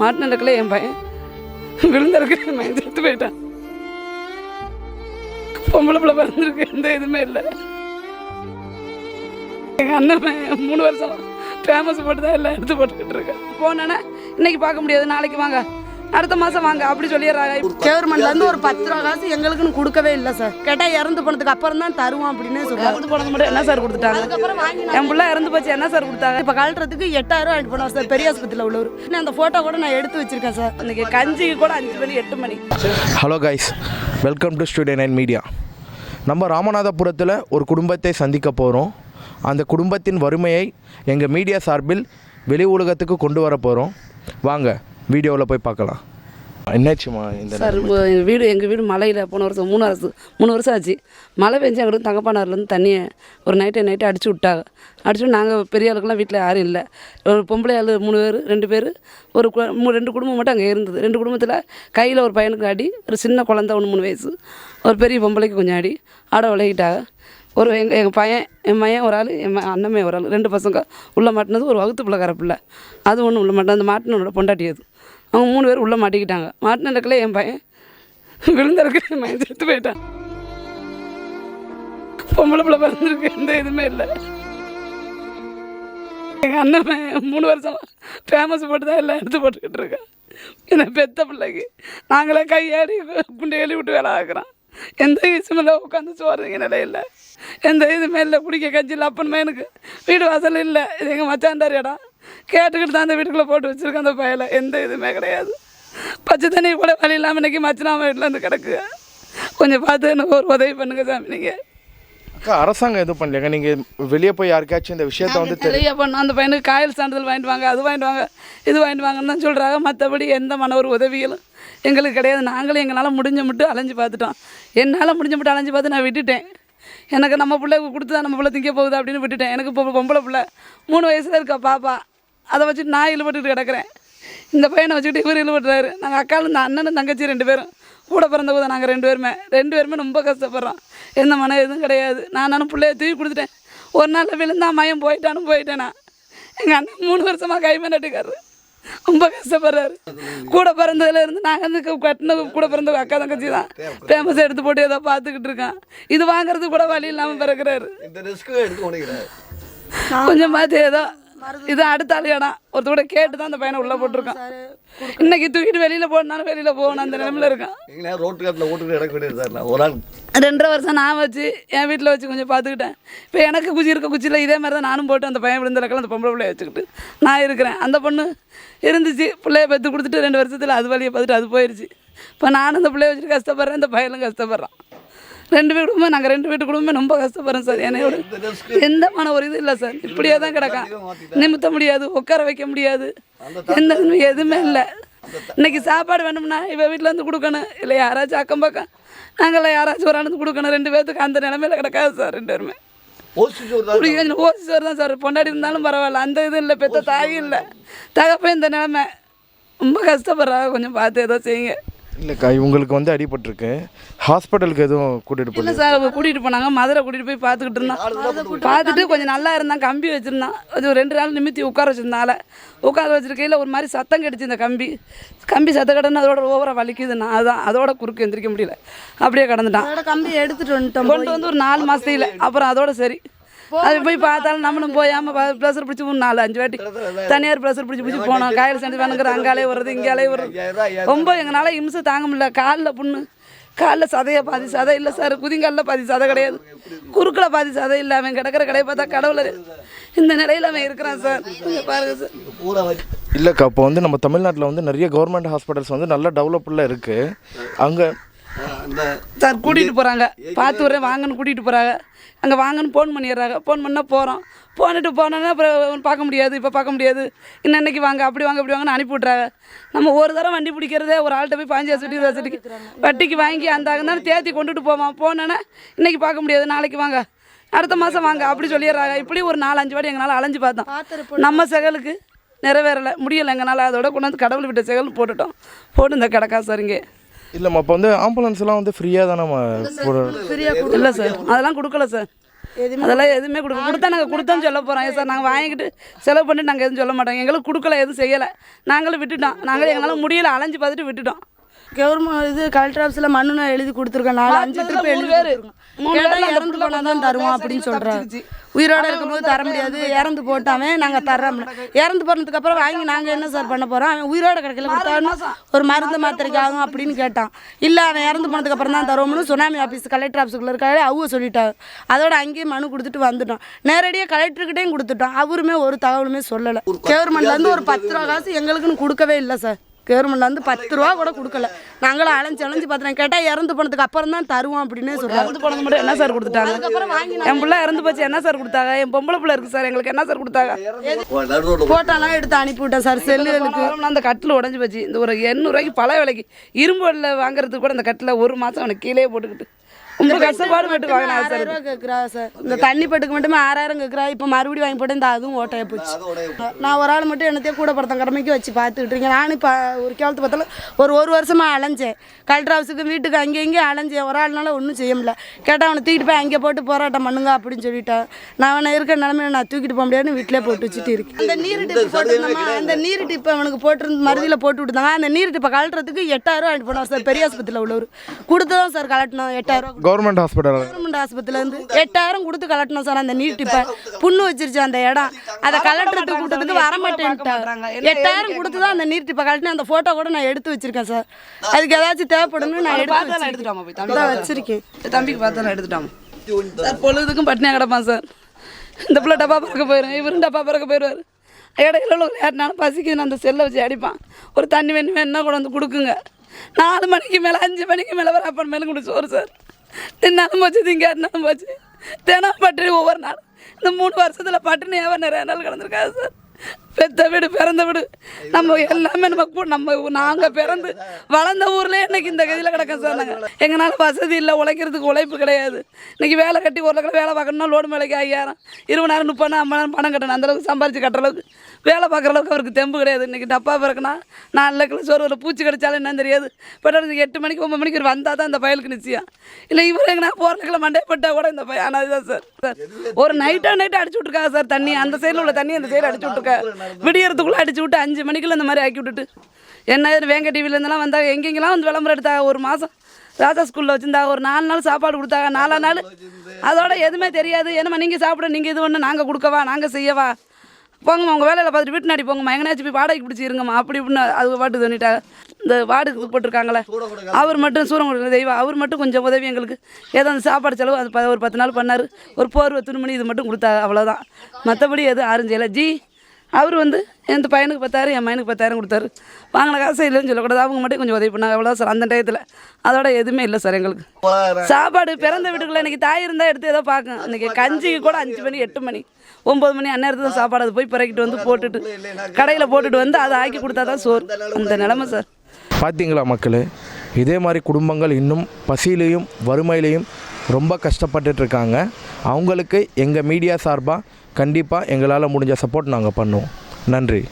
மாட்டின இடத்துல என் பையன் விழுந்திருக்கு என் பையன் செத்து போயிட்டான். பொம்பளை பிள்ளை பிறந்திருக்கு எந்த இதுவுமே இல்லை. எங்கள் அண்ணன் மூணு வருஷம் ஃபேமஸ் போட்டு தான் எல்லாம் எடுத்து போட்டுக்கிட்டு இருக்கேன். போனேன்னா இன்னைக்கு பார்க்க முடியாது நாளைக்கு வாங்க. அடுத்த மாதம் வாங்க அப்படி சொல்லிடுறாங்க. கவர்மெண்ட்ல இருந்து ஒரு பத்து ரூபா காசு எங்களுக்குன்னு கொடுக்கவே இல்லை சார் கேட்டா இறந்து போனதுக்கு அப்புறம் தான் தருவோம் அப்படின்னு சொல்றாங்க. இறந்து போனது மட்டும் என்ன சார் கொடுத்துட்டாங்க? அதுக்கப்புறம் வாங்கி என் பிள்ளை இறந்து போச்சு என்ன சார் கொடுத்தாங்க? இப்போ கழட்டுறதுக்கு எட்டாயிரம் ரூபா போனோம் சார் பெரிய ஆஸ்பத்திரியில் உள்ளவர். இன்னும் அந்த ஃபோட்டோ கூட நான் எடுத்து வச்சிருக்கேன் சார் இன்னைக்கு கஞ்சிக்கு கூட அஞ்சு மணி எட்டு மணி. Hello guys welcome to studio nine media நம்ம ராமநாதபுரத்தில் ஒரு குடும்பத்தை சந்திக்க போகிறோம் அந்த குடும்பத்தின் வறுமையை எங்கள் மீடியா சார்பில் வெளி உலகத்துக்கு கொண்டு வர போகிறோம் வாங்க வீடியோவில் போய் பார்க்கலாம். என்னாச்சுமா இந்த சார் வீடு எங்கள் வீடு மலையில் போன வருஷம் மூணு வருஷம் மூணு வருஷம் ஆச்சு. மழை பெஞ்சு அங்கிட்டு தங்கப்பானார்லேருந்து தண்ணியை ஒரு நைட்டு நைட்டு அடிச்சு விட்டாங்க. அடிச்சு நாங்கள் பெரிய ஆளுக்கெல்லாம் வீட்டில் யாரும் இல்லை. ஒரு பொம்பளை ஆள் மூணு பேர் ரெண்டு பேர் ஒரு ரெண்டு குடும்பம் மட்டும் அங்கே இருந்தது. ரெண்டு குடும்பத்தில் கையில் ஒரு பையனுக்கு அடி ஒரு சின்ன குழந்த ஒன்று மூணு வயசு ஒரு பெரிய பொம்பளைக்கு கொஞ்சம் அடி ஆட விலகிட்டாங்க. ஒரு எங்கள் எங்கள் பையன் என் பையன் ஒரு ஆள் என் அண்ணமே ஒரு ஆள் ரெண்டு பசங்க உள்ளே மாட்டினது ஒரு வகுத்து பிள்ளைக்கார பிள்ளை. அது ஒன்று உள்ள மாட்டினது. அந்த மாட்டினோட பொண்டாட்டி அது. அவங்க மூணு பேர் உள்ளே மாட்டிக்கிட்டாங்க. மாட்டின இடத்துல என் பையன் விழுந்திருக்கு. என் பையன் செத்து போயிட்டான். பொம்பளை பிள்ளை பிறந்திருக்கு. எந்த இதுவுமே இல்லை. எங்கள் அண்ணன் பையன் மூணு வருஷம் ஃபேமஸ் போட்டு தான் எல்லாம் எடுத்து போட்டுக்கிட்டு இருக்கேன். என்ன பெத்த பிள்ளைக்கு நாங்களே கையாடி குண்டை எழுதி விட்டு வேலை ஆக்குறோம் எந்த விஷயமில்ல உட்காந்து சோறுங்க நிலையில் எந்த இதுவுமே இல்லை குடிக்க இல்லை அப்பன் பையனுக்கு வீடு வாசல் இல்லை. இது எங்கள் மச்சாண்டார் இடம். கேட்டுக்கிட்டு தான் அந்த வீட்டுக்குள்ளே போட்டு வச்சுருக்கேன் அந்த பயலை. எந்த இதுவுமே கிடையாது. பச்சை தண்ணி கூட வழி இல்லாமல் இன்றைக்கி மச்சனாம வீட்டில் வந்து கிடக்கு. கொஞ்சம் பார்த்து எனக்கு ஒரு உதவி பண்ணுங்க சாமி நீங்கள் அக்கா அரசாங்கம் எதுவும் பண்ணலையாங்க நீங்கள் வெளியே போய் யாருக்காச்சும் இந்த விஷயத்தை வந்து தெரி நிறைய பண்ணோம் அந்த பையனுக்கு காயல் சான்றிதழ் வாங்கிட்டு வாங்க அது வாங்கிட்டு வாங்க இது வாங்கிட்டு வாங்கன்னு தான் சொல்கிறாங்க மற்றபடி எந்த மன ஒரு உதவிகளும் எங்களுக்கு கிடையாது. நாங்களும் எங்களால் முடிஞ்ச மட்டும் அலைஞ்சு பார்த்துட்டோம். என்னால் முடிஞ்ச மட்டும் அலைஞ்சு பார்த்து நான் விட்டுட்டேன். எனக்கு நம்ம பிள்ளை கொடுத்து தான் நம்ம பிள்ளை திங்க போகுது அப்படின்னு விட்டுட்டேன். எனக்கு இப்போ பொம்பளை பிள்ளை. மூணு வயசில் இருக்கா பாப்பா. அதை வச்சுட்டு நான் இழுபட்டுட்டு கிடக்கிறேன். இந்த பையனை வச்சுக்கிட்டு இவர் இழுபட்டுறாரு. நாங்கள் அக்காலும் இந்த அண்ணனும் தங்கச்சி ரெண்டு பேரும். கூட பிறந்தவங்க நாங்கள் ரெண்டு பேருமே. ரெண்டு பேருமே ரொம்ப கஷ்டப்படுறோம். எந்த மன எதுவும் கிடையாது. நான் நானும் பிள்ளைய தூக்கி கொடுத்துட்டேன். ஒரு நாளில் விழுந்தா மயம் போயிட்டானும் போயிட்டேன். நான் எங்கள் அண்ணன் மூணு வருஷமாக கைமே நட்டுக்காரு ரொம்ப கஷ்டப்படுறாரு. கூட பிறந்ததுல இருந்து நாங்கள் வந்து கட்டின கூட பிறந்த அக்கா தங்கச்சி தான். ஃபேமஸ் எடுத்து போட்டு ஏதோ பார்த்துக்கிட்டு இருக்கேன். இது வாங்குறது கூட வழி இல்லாமல் பிறகுறாரு இந்த ரிஸ்க்கு எடுத்து உடைக்கிறேன் கொஞ்சம் பார்த்து ஏதோ இது அடுத்த ஆள் இடம் ஒருத்தர் கூட கேட்டு தான் அந்த பையனை உள்ளே போட்டிருக்கான். இன்னைக்கு தூக்கிட்டு வெளியில் போனாலும் வெளியில் போகணும் அந்த நிலமையில இருக்கான். ரோட்டு காட்டில் ஓட்டுக்கு இடம் கிடையாது சார். நான் ஒரு ஆள் ரெண்டரை வருஷம் நான் வச்சு என் வீட்டில் வச்சு கொஞ்சம் பார்த்துக்கிட்டேன். இப்போ எனக்கு குச்சி இருக்க குச்சியில் இதே மாதிரி தான் நானும் போட்டு அந்த பையன் விழுந்திருக்கலாம் அந்த பொம்பளை பிள்ளைய வச்சுக்கிட்டு நான் இருக்கிறேன். அந்த பொண்ணு இருந்துச்சு பிள்ளைய பெற்று கொடுத்துட்டு ரெண்டு வருஷத்தில் அது வழியை பார்த்துட்டு அது போயிடுச்சு இப்போ நானும் அந்த பிள்ளைய வச்சுட்டு கஷ்டப்படுறேன் இந்த பையனும் கஷ்டப்படுறான். ரெண்டு வீட்டு குடும்பம் நாங்கள் ரெண்டு வீட்டு குடும்பமே. ரொம்ப கஷ்டப்படுறோம் சார். என்னையோட எந்த மன ஒரு இது இல்லை சார். இப்படியே தான் கிடக்கான் நிமித்த முடியாது உட்கார வைக்க முடியாது. எந்த எதுவுமே இல்லை. இன்னைக்கு சாப்பாடு வேணும்னா இவ வீட்டில் இருந்து கொடுக்கணும். இல்லை யாராச்சும் அக்கம் பக்கம். நாங்கள் யாராச்சும் ஒரு ஆளுந்து கொடுக்கணும். ரெண்டு பேர்த்துக்கு அந்த நிலமையில கிடக்காது சார் ரெண்டு பேருமே. ஓசி சோறு தான் சார் பொண்டாடி இருந்தாலும் பரவாயில்ல. அந்த இது இல்லை பெத்த தாயும் இல்லை. தகப்பன் இந்த நிலமை. ரொம்ப கஷ்டப்படுறாங்க. கொஞ்சம் பார்த்து ஏதோ செய்யுங்க. இல்லைக்கா இவங்களுக்கு வந்து அடிபட்டிருக்கு. ஹாஸ்பிட்டலுக்கு எதுவும் கூட்டிகிட்டு போகல சார் அவங்க கூட்டிகிட்டு போனாங்க. மதுரை கூட்டிகிட்டு போய் பார்த்துக்கிட்டு இருந்தான். பார்த்துட்டு கொஞ்சம் நல்லா இருந்தான். கம்பி வச்சுருந்தான். அது ஒரு ரெண்டு நாள் நிமித்தி உட்கார வச்சுருந்தால. உட்கார வச்சிருக்கையில் ஒரு மாதிரி சத்தம் கிடச்சி இந்த கம்பி. கம்பி சத்தம் கிடந்து அதோட ஓவராக வலிக்குதுண்ணா அதுதான் அதோட குறுக்கு எந்திரிக்க முடியல. அப்படியே கடந்துட்டான். அதோட கம்பி எடுத்துட்டு வந்துட்டோம் கொண்டு வந்து ஒரு நாலு மாதத்துல அப்புறம் அதோட சரி. அது போய் பார்த்தாலும் நம்மளும் போயாமல் ப்ரெஷர் பிடிச்சி ஒரு நாலு அஞ்சு வாட்டி தனியார் ப்ரெஷர் பிடிச்சி பிடிச்சி போனோம். காயல் செஞ்சு வேணுங்கிற அங்காலே வருது இங்காலே வருது ரொம்ப எங்களால் இம்சை தாங்க முடியல. காலில் புண்ணு காலில் சதையை பாதி சதை இல்லை சார் குதிங்காலில் பாதி சதை கிடையாது. குறுக்கில் பாதி சதை இல்லை. அவன் கிடக்கிற கடையை பார்த்தா கடவுள இந்த நிலையில் அவன் இருக்கிறான் சார் கொஞ்சம் பாருங்க சார் இல்லைக்கா இப்போ வந்து நம்ம தமிழ்நாட்டில் வந்து நிறைய கவர்மெண்ட் ஹாஸ்பிட்டல்ஸ் வந்து நல்ல டெவலப்டில் இருக்குது அங்கே சார் கூட்டிகிட்டு போகிறாங்க பார்த்து வரேன் வாங்கன்னு கூட்டிகிட்டு போகிறாங்க அங்கே வாங்கன்னு ஃபோன் பண்ணிடுறாங்க. ஃபோன் பண்ணால் போகிறோம் போனிட்டு போனோன்னா அப்புறம் பார்க்க முடியாது. இப்போ பார்க்க முடியாது. இன்னும் இன்னைக்கு வாங்க அப்படி வாங்க அப்படி வாங்கன்னு அனுப்பி விட்றாங்க நம்ம ஒரு தடவை வண்டி பிடிக்கிறதே ஒரு ஆள்கிட்ட போய் பாஞ்சு இருபது வச்சுட்டு வட்டிக்கு வாங்கி அந்த தான் தேத்தி கொண்டுட்டு போவோம் போனோன்னே இன்னைக்கு பார்க்க முடியாது. நாளைக்கு வாங்க. அடுத்த மாதம் வாங்க அப்படி சொல்லிடுறாங்க. இப்படி ஒரு நாலு அஞ்சு வாட்டி எங்களால் அலைஞ்சு பார்த்தோம். நம்ம செகலுக்கு நிறைவேறலை. முடியலை எங்களால். அதோட கொண்டாந்து கடவுள் விட்ட செகல் போட்டுட்டோம். போட்டு இந்த கிடக்கா சார் இங்கே. இல்லைம்மா இப்போ வந்து ஆம்புலன்ஸ்லாம் வந்து ஃப்ரீயாக தானே போட இல்லை சார் அதெல்லாம் கொடுக்கல சார் அதெல்லாம் எதுவுமே கொடுக்க கொடுத்தா நாங்கள் கொடுத்தோன்னு சொல்ல போகிறோம் சார் நாங்கள் வாங்கிட்டு செலவு பண்ணிட்டு நாங்கள் எதுவும் சொல்ல மாட்டோம். எங்களுக்கு கொடுக்கல எதுவும் செய்யலை. நாங்களும் விட்டுட்டோம். நாங்களும் எங்களால் முடியல. அலைஞ்சு பார்த்துட்டு விட்டுட்டோம். கவர்மெண்ட் இது கலெக்டர் ஆஃபீஸில் மனு நான் எழுதி கொடுத்துருக்கேன். நாலு அஞ்சு ட்ரிப் மூணு எழுதி. கொடுத்துருக்கேன். இறந்து போனால் தான் தருவோம் அப்படின்னு சொல்கிறாங்க. உயிரோட இருக்கும்போது தர முடியாது. இறந்து போட்டாவே நாங்கள் தர்றோம். இறந்து போனதுக்கு அப்புறம் வாங்கி நாங்கள் என்ன சார் பண்ண போகிறோம் அவன் உயிரோட கிடைக்கல கொடுத்தாலும் ஒரு மருந்து மாத்திரைக்கு ஆகும் அப்படின்னு கேட்டான். இல்லை அவன் இறந்து போனதுக்கு அப்புறம் தான் தருவோம்னு சுனாமி ஆஃபீஸ் கலெக்டர் ஆஃபீஸுக்குள்ள இருக்காரு. அவங்க சொல்லிட்டாங்க அதோட அங்கேயே மனு கொடுத்துட்டு வந்துட்டோம் நேரடியாக கலெக்டர்கிட்டையும் கொடுத்துட்டோம் அவருமே ஒரு தகவலுமே சொல்லலை. கவர்மெண்ட்லேருந்து ஒரு பத்து ரூபா காசு எங்களுக்குன்னு கொடுக்கவே இல்லை சார். கவர்மெண்ட்ல வந்து பத்து ரூபா கூட கொடுக்கல. நாங்களும் அலைஞ்சு அலைஞ்சு பார்த்தோம் கேட்டால் இறந்து போனதுக்கு அப்புறம் தான் தருவோம் அப்படின்னே சொல்கிறாங்க இறந்து போனது மட்டும் என்ன சார் கொடுத்துட்டாங்க? என் பிள்ளை இறந்து போச்சு என்ன சார் கொடுத்தாங்க? என் பொம்பளை பிள்ளை இருக்கு சார் எங்களுக்கு என்ன சார் கொடுத்தாங்க? ஃபோட்டோலாம் எடுத்து அனுப்பிவிட்டேன் சார் செல்லுகளுக்கு. அந்த கட்டில் உடஞ்சி போச்சு. இந்த ஒரு எண்ணூறுவாய்க்கு பல விலைக்கு. இரும்பு வாங்குறதுக்கு கூட இந்த கட்டில் ஒரு மாதம் அவனுக்கு கீழே போட்டுக்கிட்டு. ரொம்ப கஷ்டப்பாடு வாங்கினா சார். கேட்குறா இந்த தண்ணி பட்டுக்கு மட்டுமே ஆறாயிரம் கேட்குறா இப்போ மறுபடியும் வாங்கி போட்டு இந்த அதுவும் ஓட்டையா போச்சு. நான் ஒரு ஆள் மட்டும் என்னத்தையும் கூட படுத்த கடமைக்கு வச்சு பார்த்துக்கிட்டு இருக்கேன். நானும் இப்போ ஒரு கேள்வி பார்த்தாலும் ஒரு ஒரு வருஷமாக அலைஞ்சேன். கலெக்டர் ஹவுஸுக்கு வீட்டுக்கு அங்கே இங்கேயும் அலைஞ்சேன். ஒரு ஆள்னால ஒன்றும் செய்ய முடியல. கேட்டால் அவனை தூக்கிட்டு போய் அங்கே போட்டு போராட்டம் பண்ணுங்க அப்படின்னு சொல்லிட்டான். நான் அவனை இருக்க நிலமையில நான் தூக்கிட்டு போக முடியாதுன்னு வீட்டிலே போட்டு வச்சுட்டு இருக்கேன். அந்த நீர் டிப்பு போட்டிருந்தோமா அந்த நீர் டிப்பு அவனுக்கு போட்டிருந்து மருதியில் போட்டு விட்டுருந்தாங்க. அந்த நீர் டிப்பை கலட்டுறதுக்கு எட்டாயிரம் வாங்கிட்டு போனோம் சார். பெரிய ஆஸ்பத்திரியில் உள்ளவர். கொடுத்ததான் சார் கலட்டினோம் எட்டாயிரம் கவர்மெண்ட் ஹாஸ்பிட்டல் கவர்மெண்ட் ஆஸ்பத்திரியில இருந்து எட்டாயிரம் கொடுத்து கலட்டணும் சார் அந்த நீட் இப்ப புண்ணு வச்சிருச்சு அந்த இடம். அதை கலட்டுறதுக்கு கூட்டத்துக்கு வர மாட்டேன்ட்டாங்க எட்டாயிரம் கொடுத்து தான் அந்த நீர் டிப்பை கலட்டினேன். அந்த போட்டோ கூட நான் எடுத்து வச்சிருக்கேன் சார். அதுக்கு ஏதாச்சும் தேவைப்படும்னு நான் எடுத்து எடுத்துட்டாமா போய். தம்பி வச்சிருக்கேன். தம்பிக்கு பார்த்தா எடுத்துட்டாமா சார் பொழுதுக்கும் பட்டினியாக கிடப்பான் சார். இந்த பிள்ளை டப்பா பறக்க போயிடும் இவரும் டப்பா பறக்க போயிடுவார். இடையில உள்ள யாருனாலும் பசிக்குதுன்னு அந்த செல்லை வச்சு அடிப்பான். ஒரு தண்ணி வேணும் வேணும்னா கூட வந்து கொடுக்குங்க. நாலு மணிக்கு மேலே அஞ்சு மணிக்கு மேலே வர அப்பன் மேலே கூட சோறு சார். தின்னாலும் போச்சு திங்காட்டினாலும் போச்சு தினம் பட்டினி ஒவ்வொரு நாள் இந்த மூணு வருஷத்தில் பட்டினியாக நிறைய நாள் கிடந்திருக்காது சார். பெத்த வீடு பிறந்த வீடு. நம்ம எல்லாமே நம்ம நம்ம நாங்கள் பிறந்து வளர்ந்த ஊர்லேயே இன்னைக்கு இந்த கதியில் கிடக்க சார் நாங்கள் எங்களால் வசதி இல்லை உழைக்கிறதுக்கு உழைப்பு கிடையாது. இன்னைக்கு வேலை கட்டி ஒரு லட்சம் வேலை பார்க்கணும்னா லோடு மேலைக்கு ஐயாயிரம் இருபதாயிரம் முப்பதாயிரம் ஐம்பதாயிரம் பணம் கட்டணும். அந்தளவுக்கு சம்பாரிச்சு கட்டுற அளவுக்கு வேலை பார்க்குற அளவுக்கு அவருக்கு தெம்பு கிடையாது. இன்னைக்கு டப்பா பிறக்குனா நாலு லட்சம் சோறு ஒரு பூச்சி கிடைச்சாலும் என்னன்னு தெரியாது. பட் எட்டு மணிக்கு ஒம்பது மணிக்கு ஒரு வந்தால் தான் இந்த பயலுக்கு நிச்சயம். இல்லை இவர் எங்கன்னா போகிற கிலோ மண்டே கூட இந்த பையன் ஆனால் இதுதான் சார். சார் ஒரு நைட்டாக நைட்டாக அடிச்சு விட்ருக்காங்க சார் தண்ணி. அந்த சைடில் உள்ள தண்ணி அந்த சைடு அடிச்சு விட்ருக்கா விடியறதுக்குள்ளே அடிச்சு விட்டு அஞ்சு மணிக்குள்ள இந்த மாதிரி ஆக்கி விட்டுட்டு என்ன இது வேங்க டிவிலேருந்துலாம் வந்தாங்க எங்கெங்கெல்லாம் வந்து விளம்பரம் எடுத்தாங்க ஒரு மாதம் ராஜா ஸ்கூலில் வச்சுருந்தாங்க ஒரு நாலு நாள் சாப்பாடு கொடுத்தாங்க நாலா நாள். அதோட எதுவுமே தெரியாது. என்னம்மா நீங்கள் சாப்பிட நீங்கள் இது ஒன்று நாங்கள் கொடுக்கவா நாங்கள் செய்யவா போங்கம்மா உங்கள் வேலையில் பார்த்துட்டு வீட்டு நாடி போங்கம்மா. எங்கேனாச்சும் போய் வாடகைக்கு பிடிச்சி இருங்கம்மா. அப்படி இப்படின்னு அது பாட்டு தோண்டிட்டாங்க இந்த வாடகை போட்டிருக்காங்களே அவர் மட்டும் சூரங்குடி தெய்வம். அவர் மட்டும் கொஞ்சம் உதவி எங்களுக்கு. ஏதோ அந்த சாப்பாடு செலவு அது ஒரு பத்து நாள் பண்ணார். ஒரு போர்வை துணிமணி இது மட்டும் கொடுத்தாங்க அவ்வளோதான் மற்றபடி எதுவும் ஆரஞ்சு இல்லை ஜி அவர் வந்து எந்த பையனுக்கு பத்தாயிரம் என் பையனுக்கு பத்தாயிரம் கொடுத்தாரு. வாங்கின காசு இல்லைன்னு சொல்லக்கூடாது. அவங்க மட்டும் கொஞ்சம் உதவி பண்ணாங்க. அவ்வளோ சார். அந்த டயத்தில். அதோட எதுவுமே இல்லை சார் எங்களுக்கு. சாப்பாடு பிறந்த வீட்டுக்குள்ள இன்னைக்கு தாய் இருந்தால் எடுத்து ஏதோ பார்க்கும் இன்னைக்கு கஞ்சிக்கு கூட அஞ்சு மணி எட்டு மணி ஒம்பது மணி அந்நேரத்துக்கு தான் சாப்பாடு அது போய் பிறக்கிட்டு வந்து போட்டுட்டு கடையில் போட்டுட்டு வந்து அதை ஆக்கி கொடுத்தா தான் சோறு. அந்த நிலமை சார். பார்த்தீங்களா மக்களே? இதே மாதிரி குடும்பங்கள் இன்னும் பசியிலையும் வறுமையிலையும் ரொம்ப கஷ்டப்பட்டுட்டு இருக்காங்க. அவங்களுக்கு எங்கள் மீடியா சார்பாக கண்டிப்பாக எங்களால் முடிஞ்ச சப்போர்ட் நாங்கள் பண்ணுவோம். நன்றி.